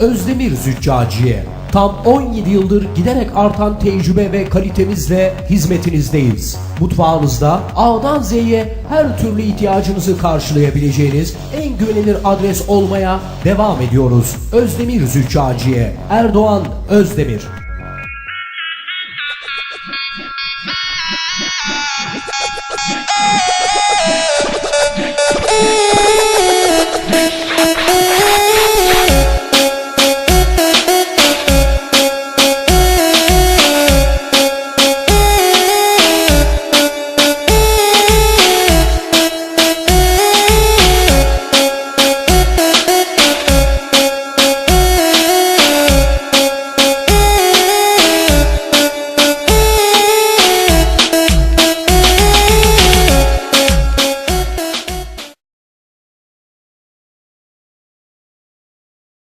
Özdemir Züccaciye. Tam 17 yıldır giderek artan tecrübe ve kalitemizle hizmetinizdeyiz. Mutfağımızda A'dan Z'ye her türlü ihtiyacınızı karşılayabileceğiniz en güvenilir adres olmaya devam ediyoruz. Özdemir Züccaciye. Erdoğan Özdemir.